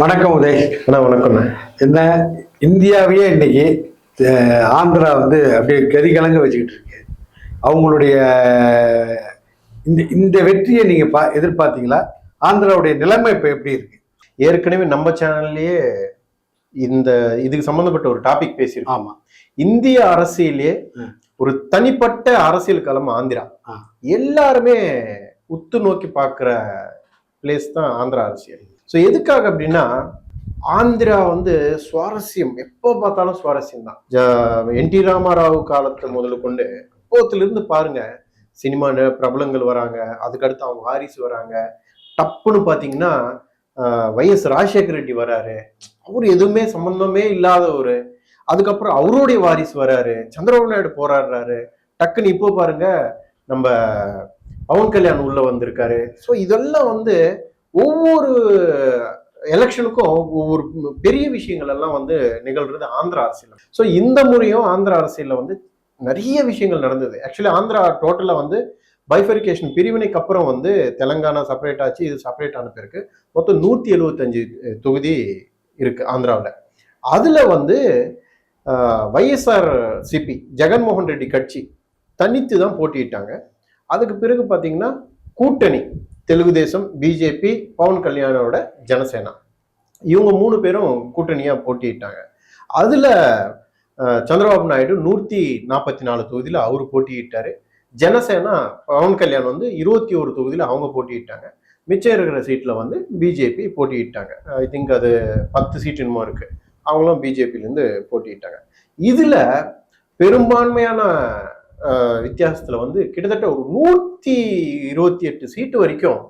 வணக்கம் உதய். அண்ணா வணக்கம்ண்ணா. என்ன இந்தியாவையே இன்னைக்கு ஆந்திரா வந்து அப்படியே கதி கலங்க வச்சுக்கிட்டு இருக்கு. அவங்களுடைய இந்த இந்த வெற்றியை நீங்க பா எதிர்பார்த்தீங்களா? ஆந்திராவுடைய நிலைமை இப்ப எப்படி இருக்கு? ஏற்கனவே நம்ம சேனல்லையே இந்த இதுக்கு சம்பந்தப்பட்ட ஒரு டாபிக் பேசியிருக்கோம். ஆமா. இந்திய அரசியலே. ஒரு தனிப்பட்ட அரசியல் களம் ஆந்திரா. எல்லாருமே உத்து நோக்கி பார்க்குற பிளேஸ் தான் ஆந்திரா அரசியல் ஸோ எதுக்காக அப்படின்னா ஆந்திரா வந்து சுவாரஸ்யம். எப்போ பார்த்தாலும் சுவாரஸ்யம் தான் என் டி ராமாராவ் காலத்தை முதல்ல கொண்டு அப்போத்திலிருந்து பாருங்க சினிமா பிரபலங்கள் வராங்க. அதுக்கடுத்து அவங்க வாரிசு வராங்க. டப்புன்னு பார்த்தீங்கன்னா வைஎஸ் ராஜசேகர ரெட்டி வராரு. அவர் எதுவுமே சம்பந்தமே இல்லாத ஒரு அதுக்கப்புறம் அவருடைய வாரிசு வராரு. சந்திரபாபு நாயுடு போராடுறாரு. டக்குன்னு இப்போ பாருங்க நம்ம பவன் கல்யாண் உள்ள வந்திருக்காரு. ஸோ இதெல்லாம் வந்து ஒவ்வொரு எலெக்ஷனுக்கும் ஒவ்வொரு பெரிய விஷயங்கள் எல்லாம் வந்து நிகழ்றது ஆந்திரா அரசியல். ஸோ இந்த முறையும் ஆந்திரா அரசியல்ல வந்து நிறைய விஷயங்கள் நடந்தது. ஆக்சுவலி ஆந்திரா டோட்டலா வந்து பைஃபரிகேஷன் பிரிவினைக்கு அப்புறம் வந்து தெலங்கானா செப்பரேட் ஆச்சு இது செப்பரேட் ஆன பிறகு மொத்தம் நூத்தி எழுபத்தஞ்சு தொகுதி இருக்கு ஆந்திராவில். அதுல வந்து வைஎஸ்ஆர் சிபி ஜெகன்மோகன் ரெட்டி கட்சி தனித்து தான் போட்டியிட்டாங்க. அதுக்கு பிறகு பார்த்தீங்கன்னா கூட்டணி தெலுங்கு தேசம் பிஜேபி பவன் கல்யாணோட ஜனசேனா. இவங்க மூணு பேரும் கூட்டணியாக போட்டியிட்டாங்க. அதில் சந்திரபாபு நாயுடு நூற்றி நாற்பத்தி நாலு தொகுதியில் அவர் போட்டியிட்டார். ஜனசேனா பவன் கல்யாண் வந்து இருபத்தி ஒரு தொகுதியில் அவங்க போட்டியிட்டாங்க. மிச்சம் இருக்கிற சீட்டில் வந்து பிஜேபி போட்டியிட்டாங்க. ஐ திங்க் அது பத்து சீட் என்னமோ அவங்களும் பிஜேபியிலேருந்து போட்டியிட்டாங்க. இதில் பெரும்பான்மையான வித்தியாசத்தில் வந்து கிட்டத்தட்ட ஒரு நூற்றி இருபத்தி எட்டு சீட்டு வரைக்கும்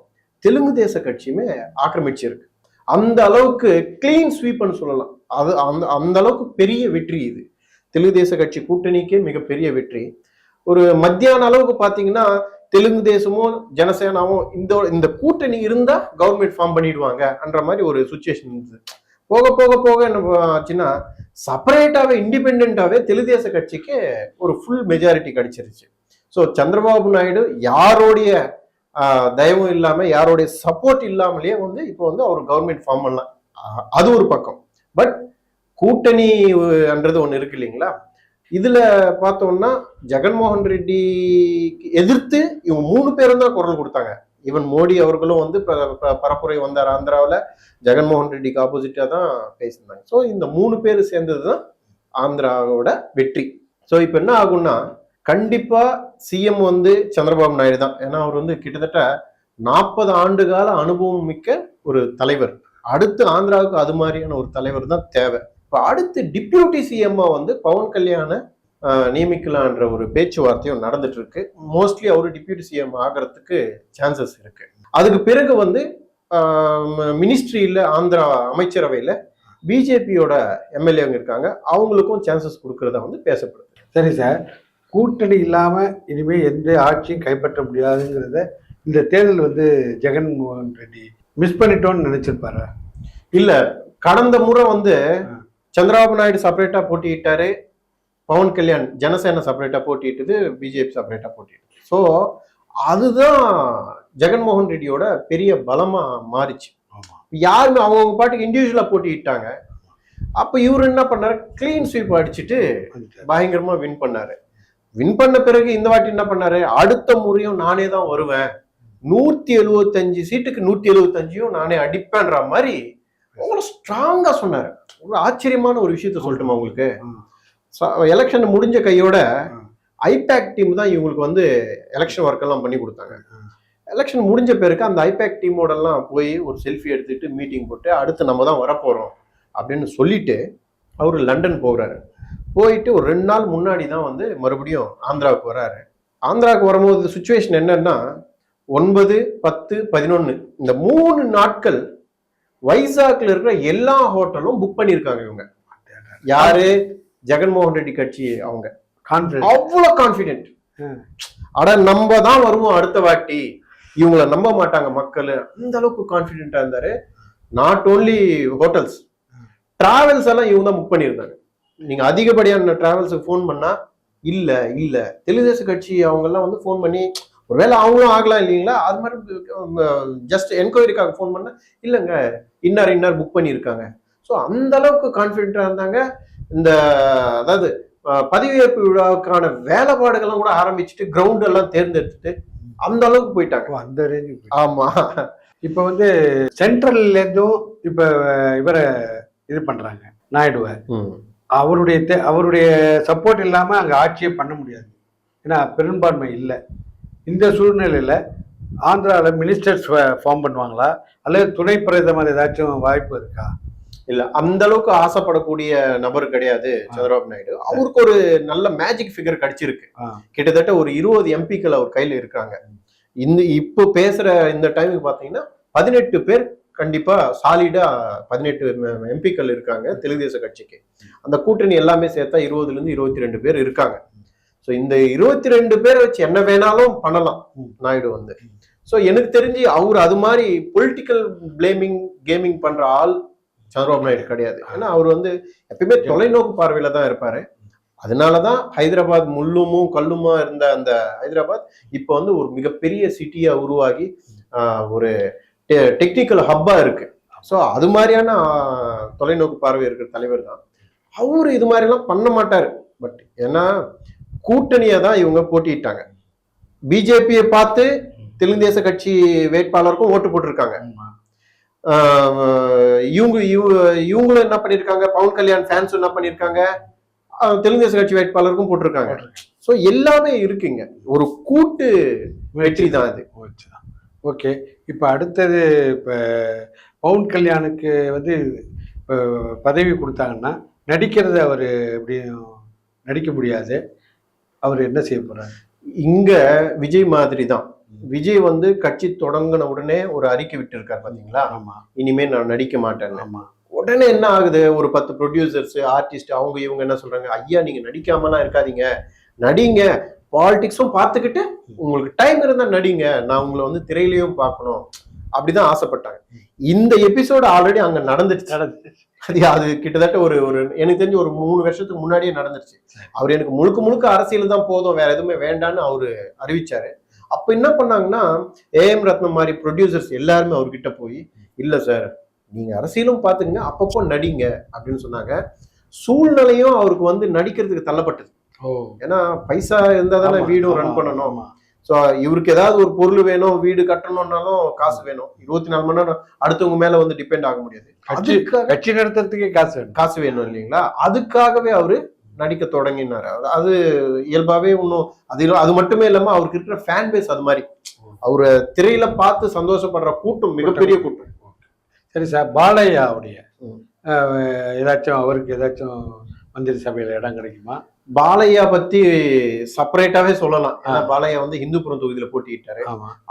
தெலுங்கு தேச கட்சியுமே ஆக்கிரமிச்சிருக்கு. அந்த அளவுக்கு கிளீன் ஸ்வீப்னு சொல்லலாம். அது அந்த அந்த அளவுக்கு பெரிய வெற்றி இது. தெலுங்கு தேச கட்சி கூட்டணிக்கே மிகப்பெரிய வெற்றி. ஒரு மத்தியான அளவுக்கு பார்த்தீங்கன்னா தெலுங்கு தேசமும் ஜனசேனாவும் இந்த இந்த கூட்டணி இருந்தால் கவர்மெண்ட் ஃபார்ம் பண்ணிடுவாங்க என்ற மாதிரி ஒரு சுச்சுவேஷன் இருந்தது. போக போக போக என்ன ஆச்சுன்னா செப்பரேட்டாவே இண்டிபெண்டாவே தெலுதேச கட்சிக்கு ஒரு ஃபுல் மெஜாரிட்டி கிடைச்சிருச்சு. ஸோ சந்திரபாபு நாயுடு யாரோடைய தயவும் இல்லாம யாரோடைய சப்போர்ட் இல்லாமலேயே வந்து இப்போ வந்து அவர் கவர்மெண்ட் ஃபார்ம் பண்ணலாம். அது ஒரு பக்கம். பட் கூட்டணின்றது ஒன்று இருக்கு இல்லைங்களா? இதுல பார்த்தோம்னா ஜெகன்மோகன் ரெட்டி எதிர்த்து இவங்க மூணு பேரும் தான் குரல் கொடுத்தாங்க. ஈவன் மோடி அவர்களும் வந்து ப- பரப்புரை வந்தார் ஆந்திராவில். ஜெகன்மோகன் ரெட்டிக்கு ஆப்போசிட்டா தான் பேசியிருந்தாங்க. ஸோ இந்த மூணு பேர் சேர்ந்தது தான் ஆந்திராவோட வெற்றி. ஸோ இப்போ என்ன ஆகும்னா கண்டிப்பாக சிஎம் வந்து சந்திரபாபு நாயுடு தான். ஏன்னா அவர் வந்து கிட்டத்தட்ட நாற்பது ஆண்டு கால அனுபவம் மிக்க ஒரு தலைவர். அடுத்து ஆந்திராவுக்கு அது மாதிரியான ஒரு தலைவர் தான் தேவை. இப்போ அடுத்து டிப்யூட்டி சிஎம்மா வந்து பவன் கல்யாண நியமிக்கலான்ற ஒரு பேச்சுவார்த்தையும் நடந்துட்டு இருக்கு மோஸ்ட்லி அவர் டிப்யூட்டி சிஎம் ஆகிறதுக்கு சான்சஸ் இருக்கு. அதுக்கு பிறகு வந்து மினிஸ்ட்ரியில் ஆந்திரா அமைச்சரவையில் பிஜேபியோட எம்எல்ஏங்க இருக்காங்க. அவங்களுக்கும் சான்சஸ் கொடுக்கறதா வந்து பேசப்படுது. சரி சார். கூட்டணி இல்லாம இனிமே எந்த ஆட்சியும் கைப்பற்ற முடியாதுங்கிறத இந்த தேர்தல் வந்து ஜெகன்மோகன் ரெட்டி மிஸ் பண்ணிட்டோம்னு நினைச்சிருப்பாரு? இல்ல. கடந்த முறை வந்து சந்திரபாபு நாயுடு செப்பரேட்டா போட்டியிட்டாரு. பவன் கல்யாண் ஜனசேனா செப்பரேட்டா போட்டியிட்டது பிஜேபி செப்பரேட்டா போட்டிட்டு ஸோ அதுதான் ஜெகன்மோகன் ரெட்டியோட பெரிய பலமா மாறிச்சு. யாருமே அவங்கவுங்க பாட்டுக்கு இண்டிவிஜுவலா போட்டியிட்டாங்க. அப்ப இவர் என்ன பண்ணாரு? கிளீன் ஸ்வீப் அடிச்சுட்டு பயங்கரமா வின் பண்ணாரு. வின் பண்ண பிறகு இந்த வாட்டி என்ன பண்ணாரு? அடுத்த முறையும் நானே தான் வருவேன். நூத்தி எழுபத்தஞ்சு சீட்டுக்கு நூத்தி எழுபத்தஞ்சையும் நானே அடிப்பேன்ற மாதிரி உங்களை ஸ்ட்ராங்கா சொன்னாரு. ஒரு ஆச்சரியமான ஒரு விஷயத்த சொல்லட்டுமா உங்களுக்கு? எலெக்ஷன் முடிஞ்ச கையோட ஐபேக் டீம் தான் இவங்களுக்கு வந்து எலெக்ஷன் ஒர்க் எல்லாம் பண்ணி கொடுத்தாங்க. எலெக்ஷன் முடிஞ்ச பிறகு அந்த ஐபேக் டீமோடலாம் போய் ஒரு செல்ஃபி எடுத்துட்டு மீட்டிங் போட்டு அடுத்து நம்ம தான் வரப்போறோம் அப்படின்னு சொல்லிட்டு அவர் லண்டன் போகிறாரு போயிட்டு ஒரு ரெண்டு நாள் முன்னாடி தான் வந்து மறுபடியும் ஆந்திராவுக்கு வராரு. ஆந்திராவுக்கு வரும்போது சுச்சுவேஷன் என்னன்னா ஒன்பது பத்து பதினொன்று இந்த மூணு நாட்கள் வைசாக்ல இருக்கிற எல்லா ஹோட்டலும் புக் பண்ணியிருக்காங்க இவங்க. யாரு? ஜெகன்மோகன் ரெட்டி கட்சி அவங்க. அவ்வளோ கான்ஃபிடென்ட். அட நம்ம தான் வருவோம் அடுத்த வாட்டி. இவங்கள நம்ப மாட்டாங்க மக்கள். அந்த அளவுக்கு கான்ஃபிடென்ட்டா இருந்தாரு. நாட் ஓன்லி ஹோட்டல்ஸ் டிராவல்ஸ் எல்லாம் இவங்க தான் புக் பண்ணியிருந்தாங்க. நீங்க அதிகப்படியான டிராவல்ஸுக்கு ஃபோன் பண்ணா இல்ல இல்ல. தெலுங்கு தேச கட்சி அவங்க எல்லாம் வந்து ஃபோன் பண்ணி ஒருவேளை அவங்களும் ஆகலாம் இல்லைங்களா? அது மாதிரி ஜஸ்ட் என்கொயரிக்காக ஃபோன் பண்ண இல்லைங்க இன்னார் இன்னார் புக் பண்ணியிருக்காங்க. ஸோ அந்த அளவுக்கு கான்ஃபிடென்ட்டாக இருந்தாங்க. இந்த அதாவது பதவியேற்பு விழாவுக்கான வேலைப்பாடுகள்லாம் கூட ஆரம்பிச்சுட்டு கிரவுண்ட் எல்லாம் தேர்ந்தெடுத்துட்டு அந்த அளவுக்கு போயிட்டாங்க. அந்த ரேஞ்சுக்கு ஆமா. இப்போ வந்து சென்ட்ரல்ல இருந்தும் இப்போ இவரை இது பண்றாங்க நாயுடுவை. அவருடைய தே- அவருடைய சப்போர்ட் இல்லாம அங்க ஆட்சியே பண்ண முடியாது. ஏன்னா பெரும்பான்மை இல்லை. இந்த சூழ்நிலையில ஆந்திராவில் மினிஸ்டர்ஸ் ஃபார்ம் பண்ணுவாங்களா? அல்லது துணை பிரதமர் ஏதாச்சும் வாய்ப்பு இருக்கா? இல்ல அந்த அளவுக்கு ஆசைப்படக்கூடிய நபர் கிடையாது சந்திரபாபு நாயுடு. அவருக்கு ஒரு நல்ல மேஜிக் ஃபிகர் கிடைச்சிருக்கு. கிட்டத்தட்ட ஒரு இருபது எம்பிக்கள் அவர் கையில இருக்காங்க இந்த இப்போ பேசுற இந்த டைமுக்கு பாத்தீங்கன்னா பதினெட்டு பேர் கண்டிப்பா சாலிடா பதினெட்டு எம்பிக்கள் இருக்காங்க தெலுங்கு தேச கட்சிக்கு. அந்த கூட்டணி எல்லாமே சேர்த்தா இருபதுல இருந்து இருபத்தி ரெண்டு பேர் இருக்காங்க. ஸோ இந்த இருபத்தி ரெண்டு பேரை வச்சு என்ன வேணாலும் பண்ணலாம் நாயுடு வந்து. ஸோ எனக்கு தெரிஞ்சு அவர் அது மாதிரி பொலிட்டிக்கல் பிளேமிங் கேமிங் பண்ற ஆள் சந்திரபாபு நாயுடு கிடையாது ஏன்னா அவர் வந்து எப்பயுமே தொலைநோக்கு பார்வையில தான் இருப்பாரு. அதனாலதான் ஹைதராபாத் முள்ளுமும் கல்லுமா இருந்த அந்த ஹைதராபாத் இப்போ வந்து ஒரு மிகப்பெரிய சிட்டியா உருவாகி ஒரு டெக்னிக்கல் ஹப்பா இருக்கு. ஸோ அது மாதிரியான தொலைநோக்கு பார்வை இருக்கிற தலைவர் தான். அவரு இது மாதிரிலாம் பண்ண மாட்டாரு. பட் ஏன்னா கூட்டணியை தான் இவங்க போட்டிட்டாங்க பிஜேபியை பார்த்து தெலுங்கு தேச கட்சி வேட்பாளருக்கும் ஓட்டு போட்டிருக்காங்க. இவங்க இவ- இவங்களும் என்ன பண்ணிருக்காங்க? பவன் கல்யாண் ஃபேன்ஸ் என்ன பண்ணிருக்காங்க? ஆஹ் தெலுங்கு கட்சி வேட்பாளருக்கும் போட்டிருக்காங்க. சோ எல்லாமே இருக்குங்க. ஒரு கூட்டு வெற்றி தான் இது ஓகே இப்போ அடுத்தது இப்போ பவுன் கல்யாணுக்கு வந்து இப்போ பதவி கொடுத்தாங்கன்னா நடிக்கிறது அவர் எப்படியும் நடிக்க முடியாது. அவர் என்ன செய்ய போறாரு? இங்க விஜய் மாதிரி தான். விஜய் வந்து கட்சி தொடங்கின உடனே ஒரு அறிக்கை விட்டு இருக்காரு பாத்தீங்களா? ஆமா. இனிமே நான் நடிக்க மாட்டேன் ஆமா. உடனே என்ன ஆகுது? ஒரு பத்து ப்ரொடியூசர்ஸ் ஆர்டிஸ்ட் அவங்க இவங்க என்ன சொல்றாங்க? ஐயா நீங்க நடிக்காமலாம் இருக்காதீங்க. நடிங்க. பாலிடிக்ஸும் பார்த்துக்கிட்டு உங்களுக்கு டைம் இருந்தா நடிங்க. நான் உங்களை வந்து திரையிலையும் பார்க்கணும். அப்படிதான் ஆசைப்பட்டாங்க. இந்த எபிசோடு ஆல்ரெடி அங்க நடந்துடுச்சு அது அது கிட்டத்தட்ட ஒரு ஒரு எனக்கு தெரிஞ்சு ஒரு மூணு வருஷத்துக்கு முன்னாடியே நடந்துருச்சு. அவர் எனக்கு முழுக்க முழுக்க அரசியல் தான் போதும். வேற எதுவுமே வேண்டான்னு அவரு அறிவிச்சாரு. அப்ப என்ன பண்ணாங்கன்னா ஏஎம் ரத்னம் மாதிரி ப்ரொடியூசர்ஸ் எல்லாருமே அவர்கிட்ட போய் இல்ல சார் நீங்க அரசியலும் பாத்துங்க அப்பப்போ நடிங்க அப்படின்னு சொன்னாங்க. சூழ்நிலையும் அவருக்கு வந்து நடிக்கிறதுக்கு தள்ளப்பட்டது. ஏன்னா பைசா இருந்தா தானே வீடும் ரன் பண்ணணும். ஸோ இவருக்கு ஏதாவது ஒரு பொருள் வேணும் வீடு கட்டணும்னாலும் காசு வேணும். இருபத்தி நாலு மணி நேரம் அடுத்தவங்க மேல வந்து டிபெண்ட் ஆக முடியாது. கட்சி நடத்துறதுக்கே காசு வேணும். காசு வேணும் இல்லைங்களா? அதுக்காகவே அவரு நடிக்க தொடங்கினாரு. அது இயல்பாவே இன்னும் அது அது மட்டுமே இல்லாம அவருக்கு இருக்கிற ஃபேன் பேஸ் அது மாதிரி. அவரை திரையில பார்த்து சந்தோஷப்படுற கூட்டம் மிகப்பெரிய கூட்டம். சரி சார் ம். அஹ், ஏதாச்சும் அவருக்கு ஏதாச்சும் மந்திரி சபையில இடம் கிடைக்குமா? பாலையா பத்தி செப்பரேட்டாவே சொல்லலாம். ஏன்னா. பாலையா வந்து இந்துப்புரம் தொகுதியில போட்டியிட்டாரு.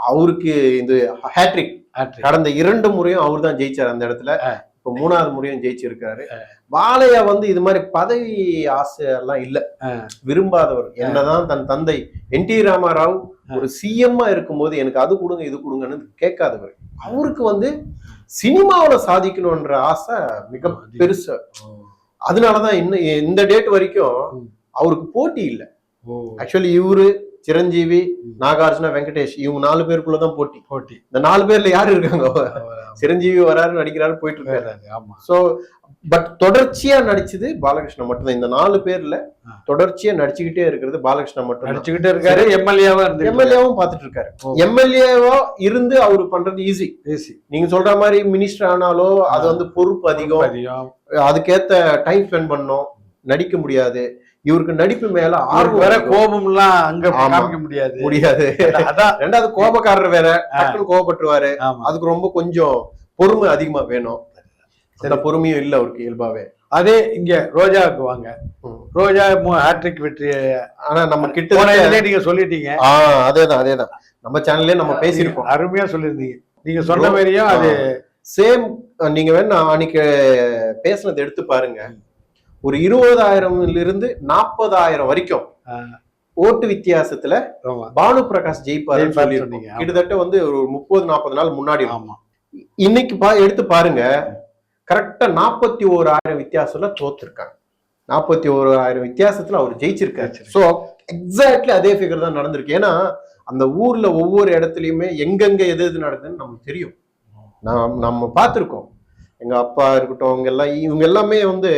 அவருக்கு இந்த ஹேட்ரிக். கடந்த இரண்டு முறையும் அவர் தான் ஜெயிச்சார் அந்த இடத்துல. இப்ப மூணாவது முறையும் ஜெயிச்சிருக்காரு. பாலையா வந்து இது மாதிரி பதவி ஆசை எல்லாம் இல்ல. விரும்பாதவர். என்னதான் தன் தந்தை என் டி ராமாராவ் ஒரு சிஎம்மா இருக்கும்போது எனக்கு அது கொடுங்க இது கொடுங்கன்னு கேட்காதவர். அவருக்கு வந்து சினிமாவுல சாதிக்கணும்ன்ற ஆசை மிக பெருசு. அதனாலதான் இன்னும் இந்த டேட் வரைக்கும். அவருக்கு போட்டி இல்ல. ஆக்சுவலி இவரு சிரஞ்சீவி நாகார்ஜுனா வெங்கடேஷ் இவங்க நாலு பேருக்குள்ளதான் போட்டி. போட்டி. இந்த நாலு பேர்ல யாரு இருக்காங்க? சிரஞ்சீவி வராரு நடிக்கிறாரு போயிட்டு இருக்காரு ஆமா. சோ பட் தொடர்ச்சியா நடிச்சது பாலகிருஷ்ணன் மட்டும்தான். இந்த நாலு பேர்ல. தொடர்ச்சியா நடிச்சுக்கிட்டே இருக்கிறது பாலகிருஷ்ணன் மட்டும் நடிச்சுக்கிட்டே இருக்காரு எம்எல்ஏவா இருந்து எம்எல்ஏவும் பாத்துட்டு இருக்காரு. எம்எல்ஏவா இருந்து அவரு பண்றது ஈஸி ஈஸி நீங்க சொல்ற மாதிரி மினிஸ்டர் ஆனாலோ அது வந்து பொறுப்பு அதிகம். அதுக்கேத்த டைம் ஸ்பெண்ட் பண்ணணும். நடிக்க முடியாது. இவருக்கு நடிப்பு மேல ஆர்வம் வேற அதிகம். கோபம்லாம் அங்க. காமிக்க முடியாது. முடியாது. அதான் ரெண்டாவது கோபக்காரர் வேற. கோபப்பட்டுருவாரு. அதுக்கு ரொம்ப கொஞ்சம் பொறுமை அதிகமா வேணும். அந்த பொறுமையும் இல்ல அவருக்கு இயல்பாவே. அதே இங்க ரோஜாவுக்கு வாங்க. ரோஜா ஹேட்ரிக் வெற்றி ஆனா நம்ம கிட்ட நீங்க சொல்லிட்டீங்க. அதேதான் அதேதான். நம்ம சேனல்லே நம்ம பேசியிருக்கோம் அருமையா சொல்லியிருந்தீங்க. நீங்க சொன்ன மாதிரியும் அது சேம் நீங்க வேணா அன்னைக்கு பேசுனது எடுத்து பாருங்க. ஒரு இருபதாயிரம்ல இருந்து நாற்பதாயிரம் வரைக்கும் ஓட்டு வித்தியாசத்துல பானு பிரகாஷ் ஆமா. கிட்டத்தட்ட வந்து ஒரு முப்பது நாற்பது நாள் முன்னாடி. ஆமா. இன்னைக்கு பா எடுத்து பாருங்க. கரெக்டா நாற்பத்தி ஓராயிரம் வித்தியாசத்துல தோத்துருக்காங்க நாற்பத்தி ஓராயிரம் வித்தியாசத்துல அவர் ஜெயிச்சிருக்காரு. சோ எக்ஸாக்ட்லி அதே ஃபிகர் தான் நடந்திருக்கு. ஏன்னா அந்த ஊர்ல ஒவ்வொரு இடத்துலயுமே எங்கெங்க எது எது நடக்குதுன்னு நமக்கு தெரியும். நாம் நம்ம பார்த்துருக்கோம். எங்க அப்பா இருக்கட்டும் அவங்க எல்லாம் இவங்க எல்லாமே வந்து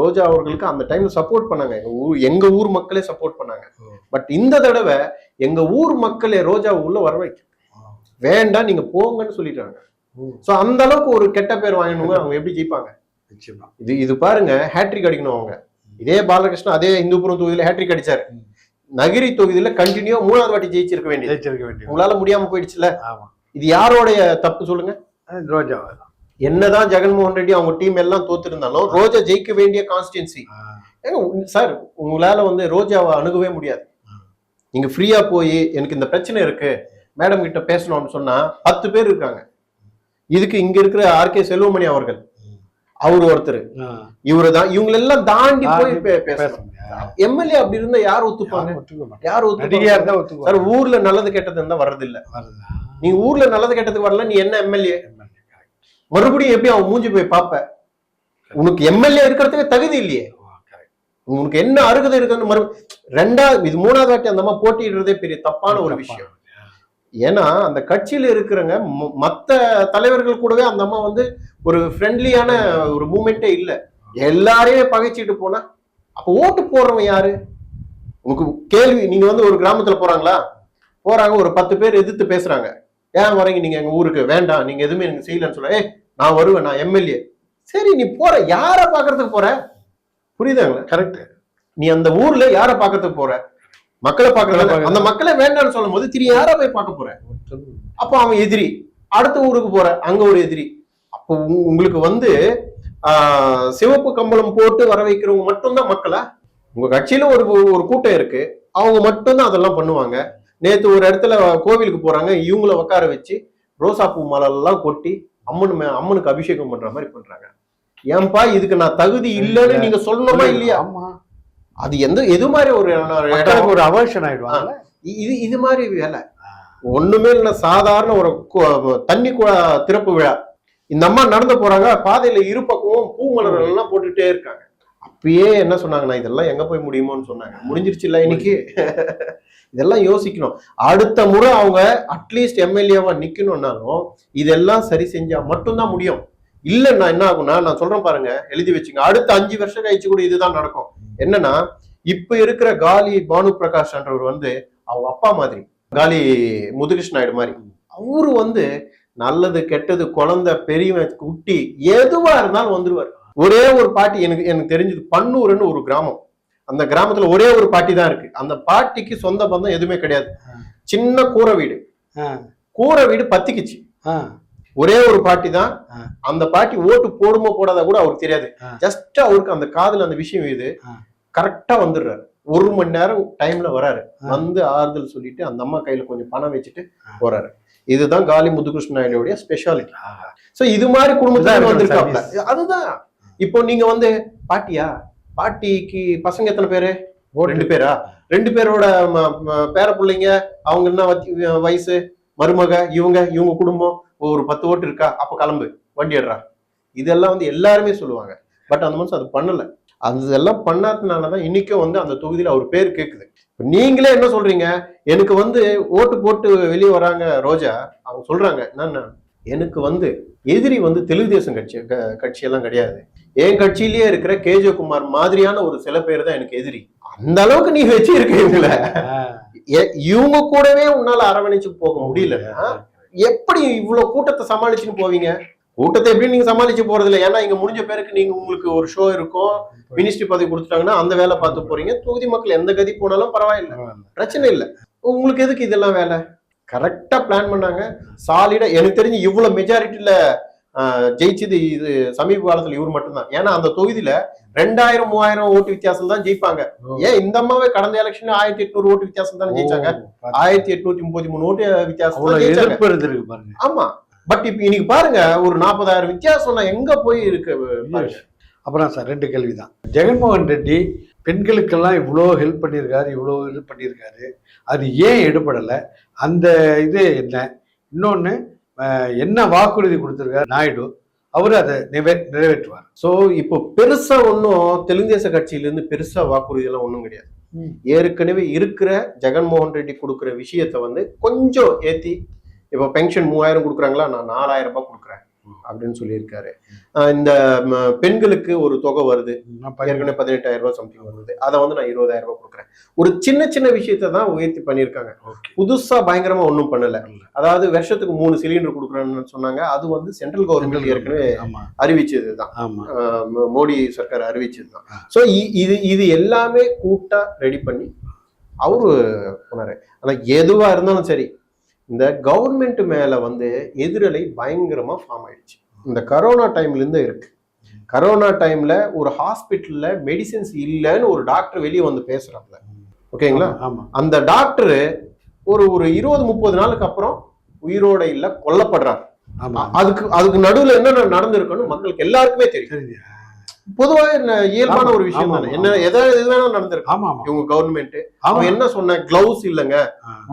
ரோஜா அவர்களுக்கு அந்த டைம்ல சப்போர்ட் பண்ணாங்க. எங்க ஊர் எங்க ஊர் மக்களே சப்போர்ட் பண்ணாங்க. பட் இந்த தடவை எங்க ஊர் மக்களே ரோஜா உள்ள வர வைக்க வேண்டாம் நீங்க போங்கன்னு சொல்லிட்டாங்க. சோ அந்த அளவுக்கு ஒரு கெட்ட பேர் வாங்கணுங்க அவங்க எப்படி ஜெயிப்பாங்க? இது இது பாருங்க ஹேட்ரிக் அடிக்கணும் அவங்க. இதே பாலகிருஷ்ணன் அதே இந்துபுரம் தொகுதியில ஹேட்ரிக் அடிச்சாரு. நகிரி தொகுதியில கண்டினியூ மூணாவது வாட்டி ஜெயிச்சிருக்க வேண்டியது. ஜெயிச்சிருக்க வேண்டியது. உங்களால முடியாம போயிடுச்சுல? இது யாரோடைய தப்பு சொல்லுங்க? ரோஜாவா தான். என்னதான் ஜெகன்மோகன் ரெட்டி அவங்க டீம் எல்லாம் தோத்திருந்தாலும் ரோஜா ஜெயிக்க வேண்டிய கான்ஸ்டியன்சி சார் உங்களால வந்து ரோஜாவை அணுகவே முடியாது. நீங்க ஃப்ரீயா போய் எனக்கு இந்த பிரச்சனை இருக்கு மேடம் கிட்ட பேசணும்னு சொன்னா பத்து பேர் இருக்காங்க. இதுக்கு இங்க இருக்கிற ஆர்கே செல்வமணி அவர்கள் அவர் ஒருத்தர். இவரு தான் இவங்க எல்லாம் தாண்டி போய் பேசணும் எம்எல்ஏ அப்படி இருந்தா யார் ஒத்துப்பாங்க? யார் ஒத்துப்பாங்க? சார் ஊர்ல நல்லது கெட்டது இருந்தா வர்றது? இல்ல வருதா? நீ ஊர்ல நல்லது கெட்டதுக்கு வரல நீ என்ன எம்எல்ஏ. மறுபடியும் எப்படி அவன் மூஞ்சி போய் பார்ப்ப? உனக்கு எம்எல்ஏ இருக்கிறதுக்கு தகுதி இல்லையே. உனக்கு என்ன அருகதை இருக்குன்னு மறு ரெண்டாவது இது மூணாவது வாட்டி அந்த அம்மா போட்டியிடுறதே பெரிய தப்பான ஒரு விஷயம். ஏன்னா அந்த கட்சியில இருக்கிறவங்க ம- மத்த தலைவர்கள் கூடவே அந்த அம்மா வந்து ஒரு ஃப்ரெண்ட்லியான ஒரு மூமெண்ட்டே இல்ல. எல்லாரையுமே பகைச்சிட்டு போனா அப்ப ஓட்டு போடுறவன் யாரு? உனக்கு கேள்வி நீங்க வந்து ஒரு கிராமத்துல போறாங்களா? போறாங்க ஒரு பத்து பேர் எதிர்த்து பேசுறாங்க. ஏன் வரீங்க? நீங்க எங்க ஊருக்கு. வேண்டாம். நீங்க எதுவுமே எனக்கு செய்யலன்னு சொல்ல. ஏ நான் வருவேன். நான் எம்எல்ஏ. சரி நீ போற. யார பாக்குறதுக்கு போற? புரியுதாங்களா? கரெக்ட் நீ அந்த ஊர்ல யார பாக்குறதுக்கு போற? மக்களை பாக்குறது அந்த மக்களை வேண்டாம்னு சொல்லும் போது திரு யார போய் பார்க்க போற? அப்போ அவன் எதிரி. அடுத்த ஊருக்கு போற. அங்க ஒரு எதிரி. அப்போ உங்களுக்கு வந்து சிவப்பு கம்பளம் போட்டு வர வைக்கிறவங்க மட்டும்தான் மக்களை? உங்க கட்சியில ஒரு ஒரு கூட்டம் இருக்கு. அவங்க மட்டும்தான் அதெல்லாம் பண்ணுவாங்க. நேத்து ஒரு இடத்துல கோவிலுக்கு போறாங்க. இவங்கள உட்கார வச்சு ரோசா பூ மாலை எல்லாம் கொட்டி அம்மன் அம்மனுக்கு அபிஷேகம் பண்ற மாதிரி பண்றாங்க. ஏன்பா இதுக்கு நான் தகுதி இல்லைன்னு நீங்க சொல்லணுமா இல்லையா? ஆமா. அது எந்த எது மாதிரி ஒரு ஒரு அவர்ஷன் ஆயிடுவாங்க இது இது மாதிரி வேலை. ஒண்ணுமே இல்ல சாதாரண ஒரு தண்ணி திறப்பு விழா. இந்த அம்மா நடந்து போறாங்க. பாதையில இரு பக்கமும் பூ மலர்கள் எல்லாம் போட்டுட்டே இருக்காங்க. அப்பயே என்ன சொன்னாங்கன்னா இதெல்லாம் எங்க போய் முடியுமோன்னு சொன்னாங்க. முடிஞ்சிருச்சு இல்ல இன்னைக்கு? இதெல்லாம் யோசிக்கணும். அடுத்த முறை அவங்க அட்லீஸ்ட் எம்எல்ஏவா நிக்கணும்னாலும் இதெல்லாம் சரி செஞ்சா மட்டும்தான் முடியும். இல்லைன்னா என்ன ஆகும்னா நான் சொல்றேன் பாருங்க எழுதி வச்சுங்க. அடுத்த அஞ்சு வருஷம் கழிச்சு கூட இதுதான் நடக்கும். என்னன்னா இப்ப இருக்கிற காலி பானு பிரகாஷ்ன்றவர் வந்து அவங்க அப்பா மாதிரி காலி முதுகிருஷ்ண நாயுடு மாதிரி. அவரு வந்து நல்லது கெட்டது குழந்தை பெரியவன் குட்டி எதுவா இருந்தாலும் வந்துருவார். ஒரே ஒரு பாட்டி எனக்கு எனக்கு தெரிஞ்சது பன்னூர்னு ஒரு கிராமம். அந்த கிராமத்துல ஒரே ஒரு பாட்டி தான் இருக்கு. அந்த பாட்டிக்கு சொந்த பந்தம் எதுவுமே கிடையாது. சின்ன கூரை வீடு. கூரை வீடு பத்திக்குச்சு. ஒரே ஒரு பாட்டி தான். அந்த பாட்டி ஓட்டு போடுமோ போடாதா கூட அவருக்கு தெரியாது. ஜஸ்ட் அவருக்கு அந்த காதுல அந்த விஷயம் இது. கரெக்டா வந்துடுறாரு. ஒரு மணி நேரம் டைம்ல வராரு. வந்து ஆறுதல் சொல்லிட்டு அந்த அம்மா கையில கொஞ்சம் பணம் வச்சுட்டு. போறாரு. இதுதான் காலி முத்துகிருஷ்ண நாயுடைய ஸ்பெஷாலிட்டி. சோ இது மாதிரி குடும்பத்துல வந்திருக்காப்ல. அதுதான். இப்போ நீங்க வந்து பாட்டியா பாட்டிக்கு பசங்க எத்தனை பேரு. ரெண்டு பேரா? ரெண்டு பேரோட பேர பிள்ளைங்க அவங்க என்ன வயசு? மருமக இவங்க இவங்க குடும்பம்? ஒரு பத்து ஓட்டு இருக்கா? அப்ப கிளம்பு. வண்டி எடுறா இதெல்லாம் வந்து எல்லாருமே சொல்லுவாங்க. பட் அந்த மனுஷன் அது பண்ணல. அதெல்லாம் பண்ணாததுனாலதான் இன்னைக்கும் வந்து அந்த தொகுதியில அவர் பேர் கேக்குது. இப்ப நீங்களே என்ன சொல்றீங்க? எனக்கு வந்து ஓட்டு போட்டு வெளியே வராங்க ரோஜா. அவங்க சொல்றாங்க என்னன்னா எனக்கு வந்து எதிரி வந்து தெலுங்கு தேசம் கட்சி கட்சியெல்லாம் கிடையாது. என் கட்சியிலேயே இருக்கிற கேஜே குமார் மாதிரியான ஒரு சில பேர் தான் எனக்கு எதிரி. அந்த அளவுக்கு நீ வச்சு இருக்க இவங்கள இவங்க கூடவே உன்னால அரவணைச்சு போக முடியலன்னா எப்படி இவ்வளவு கூட்டத்தை சமாளிச்சுன்னு போவீங்க? கூட்டத்தை எப்படி நீங்க சமாளிச்சு போறது இல்லை? ஏன்னா இங்க முடிஞ்ச பேருக்கு நீங்க உங்களுக்கு ஒரு ஷோ இருக்கும். மினிஸ்ட்ரி பதவி கொடுத்துட்டாங்கன்னா அந்த வேலை பார்த்து போறீங்க. தொகுதி மக்கள் எந்த கதி போனாலும் பரவாயில்ல. பிரச்சனை இல்லை. உங்களுக்கு எதுக்கு இதெல்லாம் வேலை? கரெக்டா பிளான் பண்ணாங்க. சாலிடா எனக்கு தெரிஞ்சு இவ்வளவு மெஜாரிட்டியில ஜெயிச்சது இது சமீப காலத்துல இவர் மட்டும்தான். ஏன்னா அந்த தொகுதியில ரெண்டாயிரம் மூவாயிரம் ஓட்டு வித்தியாசம் தான் ஜெயிப்பாங்க. ஏன் இந்த அம்மாவே கடந்த எலெக்ஷன்ல ஆயிரத்தி எட்நூறு ஓட்டு வித்தியாசம் தானே ஜெயிச்சாங்க? ஆயிரத்தி எட்நூத்தி முப்பத்தி மூணு ஓட்டு வித்தியாசம் ஆமா. பட் இப்ப இன்னைக்கு பாருங்க ஒரு நாற்பதாயிரம் வித்தியாசம்னா எங்க போய் இருக்கு. அப்புறம் சார் ரெண்டு கேள்விதான். ஜெகன்மோகன் ரெட்டி பெண்களுக்கெல்லாம் இவ்வளோ ஹெல்ப் பண்ணியிருக்காரு இவ்வளோ இது பண்ணியிருக்காரு. அது ஏன் எடுபடலை? அந்த இது என்ன? இன்னொன்று என்ன வாக்குறுதி கொடுத்துருக்காரு நாயுடு அவர் அதை நிறை நிறைவேற்றுவார். சோ இப்போ பெருசா ஒன்றும் தெலுங்கு தேச கட்சியில இருந்து பெருசா வாக்குறுதி எல்லாம் ஒண்ணும் கிடையாது. ஏற்கனவே இருக்கிற ஜெகன்மோகன் ரெட்டி கொடுக்குற விஷயத்த வந்து கொஞ்சம் ஏத்தி இப்போ பென்ஷன் மூவாயிரம் கொடுக்குறாங்களா? நான் நாலாயிரம் ரூபாய் கொடுக்குறேன். அப்படின்னு சொல்லியிருக்காரு. இந்த பெண்களுக்கு ஒரு தொகை வருது. ஏற்கனவே பதினெட்டாயிரம் ரூபாய் சம்திங் வருது. அதை வந்து நான் இருபதாயிரம் ரூபாய் கொடுக்குறேன். ஒரு சின்ன சின்ன விஷயத்தை தான் உயர்த்தி பண்ணியிருக்காங்க. புதுசா பயங்கரமா ஒன்றும் பண்ணல. அதாவது வருஷத்துக்கு மூணு சிலிண்டர் கொடுக்குறேன்னு சொன்னாங்க. அது வந்து சென்ட்ரல் கவர்மெண்ட் ஏற்கனவே அறிவிச்சது தான். மோடி சர்க்கார் அறிவிச்சது தான். ஸோ இது இது எல்லாமே கூட்டா ரெடி பண்ணி அவரு போனாரு. ஆனா எதுவா இருந்தாலும் சரி இந்த கவர்மெண்ட் மேல வந்து எதிரலை பயங்கரமா ஃபார்ம் ஆயிடுச்சு. இந்த கரோனா டைம்ல இருந்து இருக்கு. கரோனா டைம்ல ஒரு ஹாஸ்பிட்டல்ல மெடிசின்ஸ் இல்லைன்னு ஒரு டாக்டர் வெளியே வந்து பேசுறாப்ல. ஓகேங்களா? ஆமா அந்த டாக்டர் ஒரு ஒரு இருபது முப்பது நாளுக்கு அப்புறம் உயிரோட இல்ல கொல்லப்படுறார். அதுக்கு அதுக்கு நடுவுல என்ன நடந்திருக்குன்னு மக்களுக்கு எல்லாருக்குமே தெரியும். பொதுவாக என்ன இயல்பான ஒரு விஷயம் தானே. என்ன எதாவது எது வேணாலும் நடந்திருக்கு ஆமா இவங்க கவர்மெண்ட் அவன் என்ன சொன்ன? கிளவுஸ் இல்லைங்க.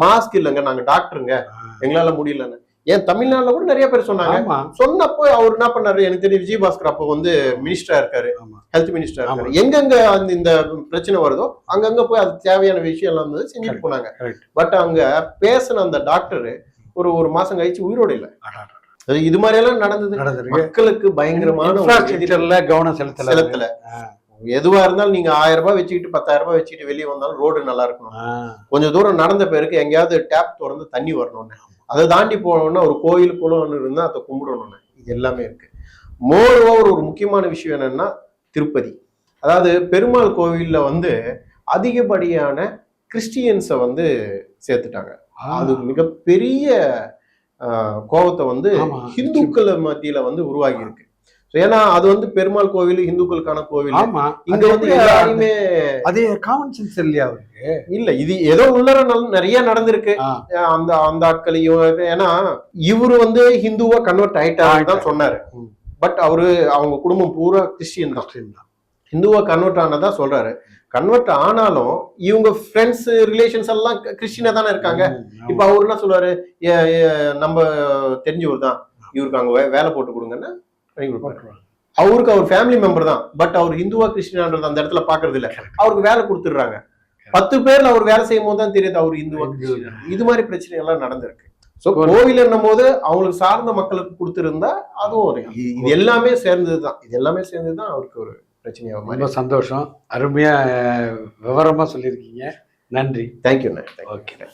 மாஸ்க் இல்லைங்க. நாங்க டாக்டருங்க. எங்களால முடியலன்னு. ஏன் தமிழ்நாட்டுல கூட நிறைய பேர் சொன்னாங்க. சொன்னப்போ அவர் என்ன பண்ணாரு? எனக்கு தெரியும் விஜயபாஸ்கர் அப்போ வந்து மினிஸ்டரா இருக்காரு. ஹெல்த் மினிஸ்டரா இருக்காரு. எங்கெங்க அந்த இந்த பிரச்சனை வருதோ அங்கங்க போய் அது தேவையான விஷயம் எல்லாம் வந்து செஞ்சுட்டு. போனாங்க. பட் அங்க பேசின அந்த டாக்டர் ஒரு ஒரு மாசம் கழிச்சு உயிரோட இல்ல. இது மாதிரி எல்லாம் நடந்தது. மக்களுக்கு பயங்கரமான கவனம் செலுத்தல. செலுத்தல. எதுவா இருந்தாலும் நீங்க ஆயிரம் ரூபாய் வச்சுக்கிட்டு பத்தாயிரம் ரூபாய் வச்சுக்கிட்டு வெளியே வந்தாலும் ரோடு நல்லா இருக்கணும். கொஞ்சம் தூரம் நடந்த பேருக்கு எங்கேயாவது டேப் திறந்து தண்ணி வரணும்னு. அதை தாண்டி போனோம்னா ஒரு கோயில் குளம்னு இருந்தா அதை கும்பிடணும்னு. இது எல்லாமே இருக்கு. மோர் ஓவர் ஒரு முக்கியமான விஷயம் என்னன்னா திருப்பதி. அதாவது பெருமாள் கோவில்ல வந்து அதிகப்படியான கிறிஸ்டியன்ஸை வந்து சேர்த்துட்டாங்க. அது மிகப்பெரிய கோபத்தை வந்து. ஹிந்துக்கள் மத்தியில வந்து உருவாகி இருக்கு ஏன்னா அது வந்து பெருமாள் கோவில் இந்துக்களுக்கான கோவில். ஆமா இங்க வந்து எப்படி எல்லாரையுமே அது காமன் சென்ஸ் இல்லையா அவருக்கு? இல்ல இது ஏதோ உள்ளர நிறைய நடந்திருக்கு. அந்த அந்த ஆட்களையும் ஏன்னா இவரு வந்து ஹிந்துவா கன்வெர்ட் ஆயிட்டாருன்னு தான் சொன்னாரு. பட் அவரு அவங்க குடும்பம் பூரா கிறிஸ்டியன் தான். ஹிந்துவா கன்வெர்ட் ஆனதா சொல்றாரு. கன்வெர்ட் ஆனாலும் இவங்க ஃப்ரெண்ட்ஸ் ரிலேஷன்ஸ் எல்லாம் கிறிஸ்டினா தானே இருக்காங்க. இப்ப அவர் என்ன சொல்றாரு நம்ம தெரிஞ்சவர் தான். இவருக்கு அங்க வே- வேலை போட்டு கொடுங்கன்னா பண்ணி கொடுப்பாரு. அவருக்கு அவர் ஃபேமிலி மெம்பர் தான். பட் அவர் ஹிந்துவா கிறிஸ்டினான்றது அந்த இடத்துல பாக்குறது இல்ல அவருக்கு வேலை கொடுத்துடுறாங்க. பத்து பேர்ல அவர் வேலை செய்யும் போது தான் தெரியுது அவர் இந்துவா இது மாதிரி பிரச்சனை எல்லாம் நடந்திருக்கு சோ கோவில் என்னும் போது அவங்களுக்கு சார்ந்த மக்களுக்கு கொடுத்திருந்தா அதுவும் ஒரு இது எல்லாமே சேர்ந்ததுதான். இது எல்லாமே சேர்ந்ததுதான் அவருக்கு ஒரு பிரச்சனையாக ரொம்ப சந்தோஷம். அருமையா அஹ், விவரமா சொல்லியிருக்கீங்க. நன்றி. தேங்க்யூண்ணே ஓகே